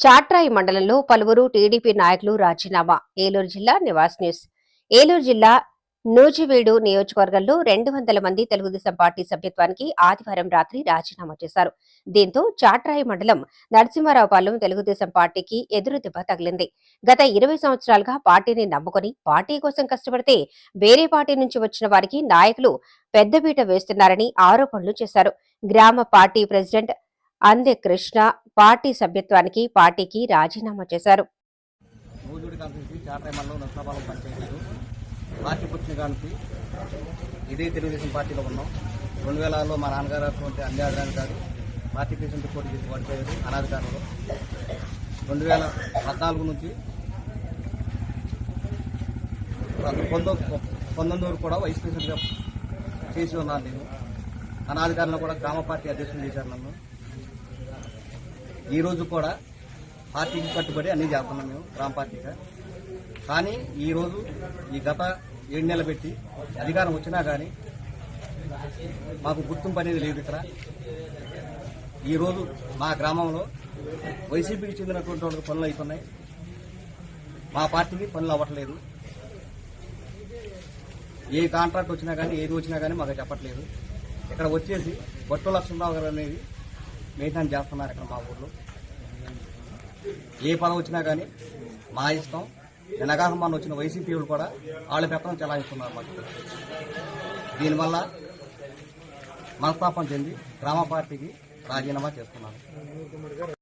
చాట్రాయి మండలంలో పలువురు టీడీపీ నాయకులు రాజీనామా. ఏలూరు జిల్లా నివాస్ న్యూస్. ఏలూరు జిల్లా నూజివీడు నియోజకవర్గంలో రెండు వందల మంది తెలుగుదేశం పార్టీ సభ్యత్వానికి ఆదివారం రాత్రి రాజీనామా చేశారు. దీంతో చాట్రాయి మండలం నరసింహారావుపాలెం తెలుగుదేశం పార్టీకి ఎదురు దెబ్బ తగిలింది. గత ఇరవై సంవత్సరాలుగా పార్టీని నమ్ముకొని పార్టీ కోసం కష్టపడితే వేరే పార్టీ నుంచి వచ్చిన వారికి నాయకులు పెద్దపీట వేస్తున్నారని ఆరోపణలు చేశారు. గ్రామ party president Ande Krishna party సభ్యత్వానికి పార్టీకి రాజీనామా చేశారు. పార్టీ ఇదే తెలుగుదేశం పార్టీలో ఉన్నాం. రెండు వేలలో మా నాన్నగారు అటువంటి అంజాద్రాని కాదు పార్టీ పేషెంట్ పోటీ చేసి పడిపోయారు అనాధికారంలో. రెండు వేల పద్నాలుగు నుంచి పంతొమ్మిది పంతొమ్మిది వరకు కూడా వైస్ ప్రెసిడెంట్గా చేసి ఉన్నాను నేను. అనాధికారంలో కూడా గ్రామ పార్టీ అధ్యక్షులు చేశారు నన్ను. ఈ రోజు కూడా పార్టీకి కట్టుబడి అన్ని చేస్తున్నాం మేము గ్రామ పార్టీగా. కానీ ఈ రోజు ఈ గత ఏడు నెలలు పెట్టి అధికారం వచ్చినా కానీ మాకు గుర్తింపు అనేది లేదు ఇక్కడ. ఈరోజు మా గ్రామంలో వైసీపీకి చెందినటువంటి వాళ్ళకి పనులు అవుతున్నాయి మా పార్టీకి పనులు అవ్వట్లేదు. ఏ కాంట్రాక్ట్ వచ్చినా కానీ ఏది వచ్చినా కానీ మాకు చెప్పట్లేదు. ఇక్కడ వచ్చేసి బొట్టు లక్ష్మణరావు గారు అనేది మెయింటైన్ చేస్తున్నారు ఇక్కడ మా ఊర్లో. ఏ పదం వచ్చినా కానీ మా ఇష్టం. నినగాహమాన్ వచ్చిన వైసీపీ కూడా వాళ్ళ పెత్తనం చెలాయిస్తున్నారు మాకు దీనివల్ల మనస్తాపం చెంది గ్రామ పార్టీకి రాజీనామా చేస్తున్నారు.